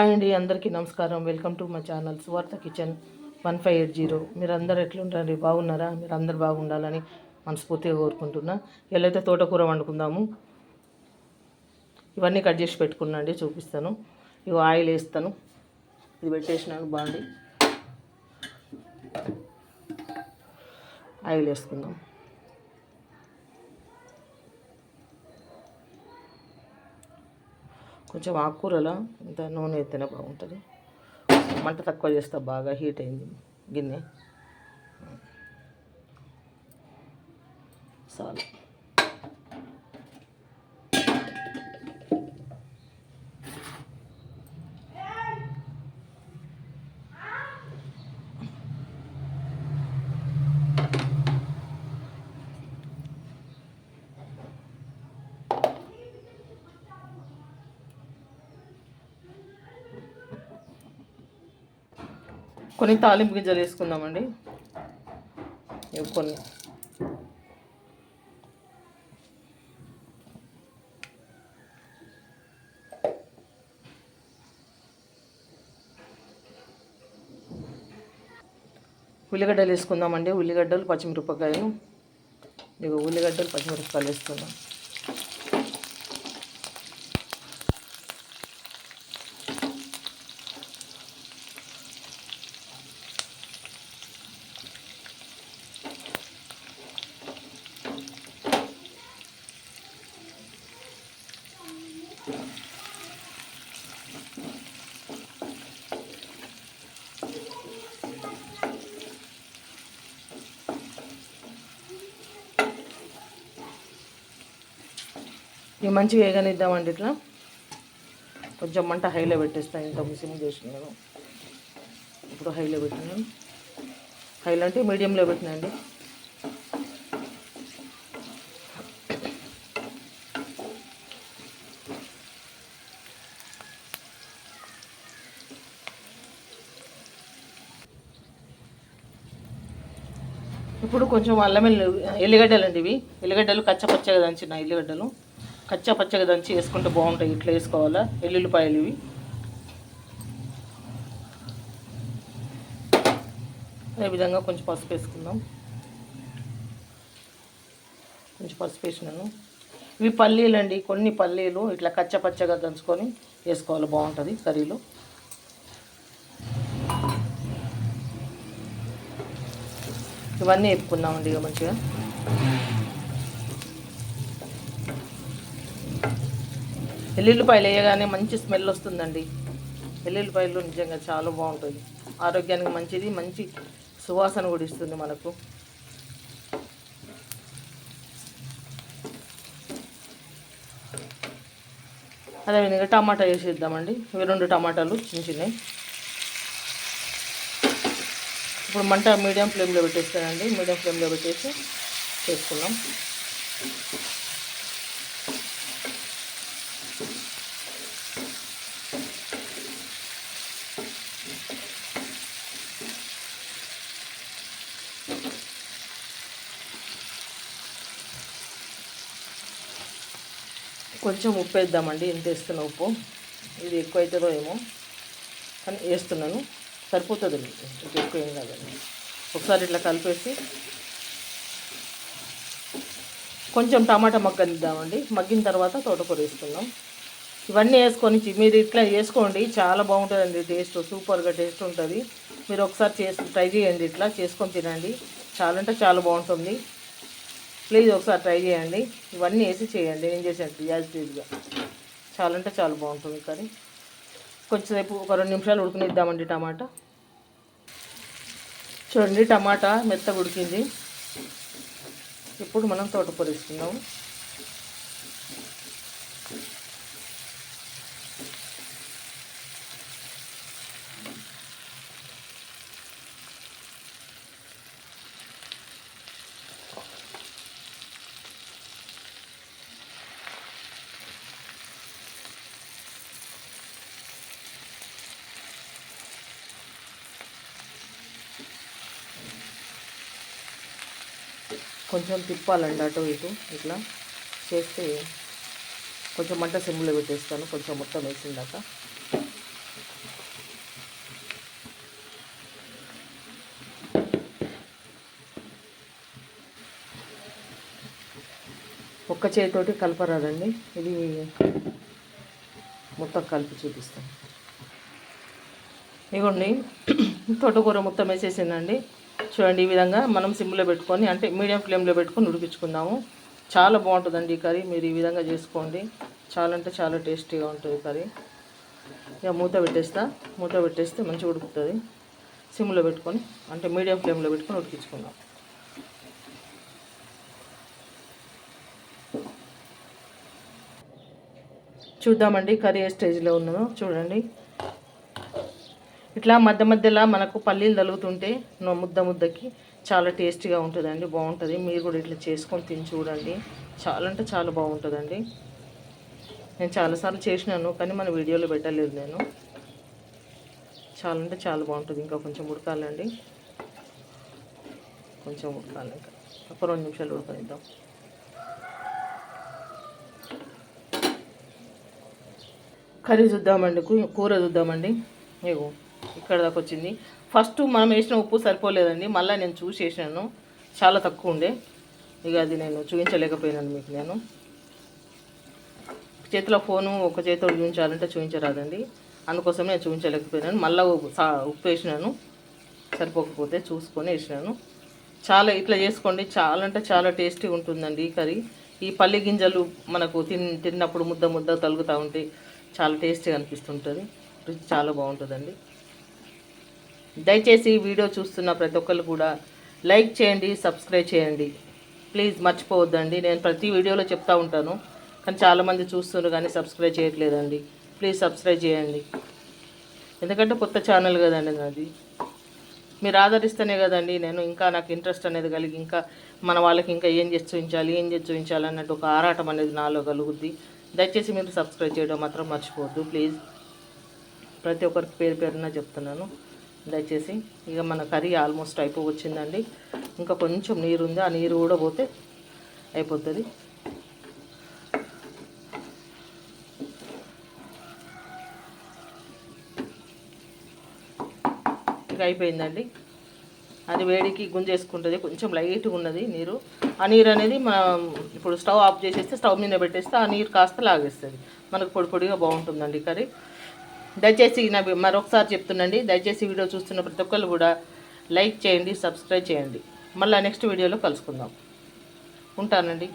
Hi అండి అందరికీ నమస్కారం. వెల్కమ్ టు మా channel Suvartha kitchen one five eight zero. మీరు అందరు ఎట్లుంటారు బాగున్నారా? మీరు అందరు బాగుండాలని మనస్ఫూర్తిగా కోరుకుంటున్నా. ఎల్లైతే తోటకూర వండుకుందాము. ఇవన్నీ కట్ చేసి పెట్టుకున్నా అండి చూపిస్తాను. ఇవి ఆయిల్ వేస్తాను. ఇది పెట్టేసినాను బాండి. ఆయిల్ వేసుకుందాం. కొంచెం ఆకుకూరలో ఇంత నూనె ఎత్తినా బాగుంటుంది. మంట తక్కువ చేస్తా బాగా హీట్ అయింది గిన్నె. చాలు కొన్ని తాలింపు గింజలు వేసుకుందామండి. ఇవి కొన్ని. ఉల్లిగడ్డలు వేసుకుందామండి. ఉల్లిగడ్డలు పచ్చిమిరపకాయలు. ఇక ఉల్లిగడ్డలు పచ్చిమిరపకాయలు వేసుకుందాం. ఇవి మంచిగా వేగనిద్దామండి ఇట్లా. కొంచెం మంట హైలో పెట్టేస్తాను ఇంత సిమ్ చేసిన నేను. ఇప్పుడు హైలో పెట్టినాను హైలో అంటే మీడియంలో పెట్టినండి ఇప్పుడు కొంచెం అల్లం ఎల్లిగడ్డలు అండి ఇవి. ఎల్లిగడ్డలు కచ్చపచ్చగా దంచిన ఎల్లిగడ్డలు. కచ్చా పచ్చగా దంచి వేసుకుంటే బాగుంటాయి. ఇట్లా వేసుకోవాలా? ఎల్లుల్లిపాయలు ఇవి. అదేవిధంగా కొంచెం పసుపు వేసుకుందాం. కొంచెం పసుపు వేసినాను. ఇవి పల్లీలు అండి. కొన్ని పల్లీలు ఇట్లా కచ్చా పచ్చగా దంచుకొని వేసుకోవాలి. బాగుంటుంది కర్రీలో. ఇవన్నీ వేపుకుందామండి ఇక మంచిగా. ఎల్లుల్లిపాయలు వేయగానే మంచి స్మెల్ వస్తుందండి. ఎల్లుల్లిపాయలు నిజంగా చాలా బాగుంటుంది ఆరోగ్యానికి మంచిది మంచి సువాసన కూడా ఇస్తుంది మనకు. అదేవిధంగా టమాటా వేసేద్దామండి. ఇవి రెండు టమాటాలు చిన్న చిన్నవి. ఇప్పుడు మంట మీడియం ఫ్లేమ్లో పెట్టేస్తానండి. మీడియం ఫ్లేమ్లో పెట్టేసి చేసుకున్నాం కొంచెం ఉప్పు వేద్దామండి ఎంత వేస్తున్నా ఉప్పు. ఇది ఎక్కువ అవుతుందో ఏమో. కానీ వేస్తున్నాను. సరిపోతుంది. ఇంకా ఎక్కువ ఏం కాదండి ఒకసారి ఇట్లా కలిపేసి కొంచెం టమాటా మగ్గనిద్దామండి. మగ్గిన తర్వాత తోటకూర వేసుకుందాం. ఇవన్నీ వేసుకొని మీరు ఇట్లా చేసుకోండి చాలా బాగుంటుందండి టేస్ట్. సూపర్గా టేస్ట్ ఉంటుంది. మీరు ఒకసారి చేసి ట్రై చేయండి. ఇట్లా చేసుకొని తినండి. చాలా అంటే చాలా బాగుంటుంది. ప్లీజ్ ఒకసారి ట్రై చేయండి. ఇవన్నీ వేసి చేయండి. నేను చేసాను యాజ్ టీజ్గా చాలా అంటే చాలా బాగుంటుంది కర్రీ. కొంచెంసేపు ఒక రెండు నిమిషాలు ఉడకనిద్దామండి టమాటా. చూడండి టమాటా మెత్తగా ఉడికింది. ఇప్పుడు మనం తోటకూర వేసుకుందాం కొంచెం తిప్పాలండి అటు ఇటు ఇట్లా చేస్తే కొంచెం మంట సిమ్లో పెట్టేస్తాను కొంచెం మొత్తం వేసిందాక. ఒక్క చేతితోటి కలపరాదండి ఇది మొత్తం కలిపి చూపిస్తాను. ఇవ్వండి తోటకూర మొత్తం వేసేసిందండి. చూడండి ఈ విధంగా మనం సిమ్లో పెట్టుకొని అంటే మీడియం ఫ్లేమ్లో పెట్టుకొని ఉడికించుకుందాము. చాలా బాగుంటుందండి ఈ కర్రీ మీరు ఈ విధంగా చేసుకోండి. చాలా అంటే చాలా టేస్టీగా ఉంటుంది కర్రీ. ఇక మూత పెట్టేస్తా మూత పెట్టేస్తే మంచిగా ఉడుకుతుంది. సిమ్లో పెట్టుకొని అంటే మీడియం ఫ్లేమ్లో పెట్టుకొని ఉడికించుకుందాం. చూద్దామండి కర్రీ ఏ స్టేజ్లో ఉన్నదో చూడండి. ఇట్లా మధ్య మధ్యలో మనకు పల్లీలు తలుగుతుంటే ముద్ద ముద్దకి చాలా టేస్టీగా ఉంటుందండి బాగుంటుంది. మీరు కూడా ఇట్లా చేసుకొని తిని చూడండి. చాలా అంటే చాలా బాగుంటుందండి. నేను చాలాసార్లు చేసినాను కానీ మన వీడియోలో పెట్టలేదు నేను. చాలా అంటే చాలా బాగుంటుంది. ఇంకా కొంచెం ఉడకాలండి. కొంచెం ఉడకాలి ఇంకా. ఒక రెండు నిమిషాలు ఉడకనిద్దాం. కర్రీ చూద్దామండి కూర చూద్దామండి. ఇగో. ఇక్కడ దాకా వచ్చింది. ఫస్ట్ మనం వేసిన ఉప్పు సరిపోలేదండి. మళ్ళీ నేను చూసి వేసినాను. చాలా తక్కువ ఉండే. ఇక అది నేను చూపించలేకపోయినాను మీకు నేను. చేతిలో ఫోను ఒక చేతితో చూపించాలంటే చూపించరాదండి. అందుకోసం నేను చూపించలేకపోయినాను. మళ్ళీ ఉప్పు వేసినాను. సరిపోకపోతే చూసుకొని వేసినాను. చాలా ఇట్లా చేసుకోండి. చాలా అంటే చాలా టేస్టీగా ఉంటుందండి ఈ కర్రీ. ఈ పల్లి గింజలు మనకు తిన్ తిన్నప్పుడు ముద్ద ముద్ద తలుగుతూ ఉంటే చాలా టేస్టీగా అనిపిస్తుంటుంది. రుచి చాలా బాగుంటుందండి. దయచేసి వీడియో చూస్తున్న ప్రతి ఒక్కరు కూడా లైక్ చేయండి సబ్స్క్రైబ్ చేయండి. ప్లీజ్ మర్చిపోవద్దండి. నేను ప్రతి వీడియోలో చెప్తా ఉంటాను. కానీ చాలామంది చూస్తున్నారు కానీ సబ్స్క్రైబ్ చేయట్లేదండి. ప్లీజ్ సబ్స్క్రైబ్ చేయండి. ఎందుకంటే కొత్త ఛానల్ కదండి నాది. మీరు ఆదరిస్తేనే కదండి నేను ఇంకా నాకు ఇంట్రెస్ట్ అనేది కలిగి ఇంకా మన వాళ్ళకి ఇంకా ఏం చేసి చూపించాలి ఏం చేసి చూపించాలి అన్నట్టు ఒక ఆరాటం అనేది నాలో కలుగుద్ది. దయచేసి మీరు సబ్స్క్రైబ్ చేయడం మాత్రం మర్చిపోవద్దు. ప్లీజ్ ప్రతి ఒక్కరికి పేరు పేరున చెప్తున్నాను. దయచేసి ఇక మన కర్రీ ఆల్మోస్ట్ అయిపోవచ్చిందండి ఇంకా కొంచెం నీరు ఉంది ఆ నీరు కూడా పోతే అయిపోతుంది. ఇక అయిపోయిందండి. అది వేడికి గుంజేసుకుంటుంది కొంచెం లైట్గా ఉన్నది నీరు. ఆ నీరు అనేది మనం ఇప్పుడు స్టవ్ ఆఫ్ చేసేస్తే స్టవ్ మీద పెట్టేస్తే ఆ నీరు కాస్త లాగేస్తుంది. మనకు పొడి పొడిగా బాగుంటుందండి కర్రీ. దయచేసి నా మరొకసారి చెప్తున్నాండి దయచేసి వీడియో చూస్తున్న ప్రతి ఒక్కరు కూడా లైక్ చేయండి సబ్స్క్రైబ్ చేయండి. మళ్ళీ నెక్స్ట్ వీడియోలో కలుసుకుందాం. ఉంటానండి.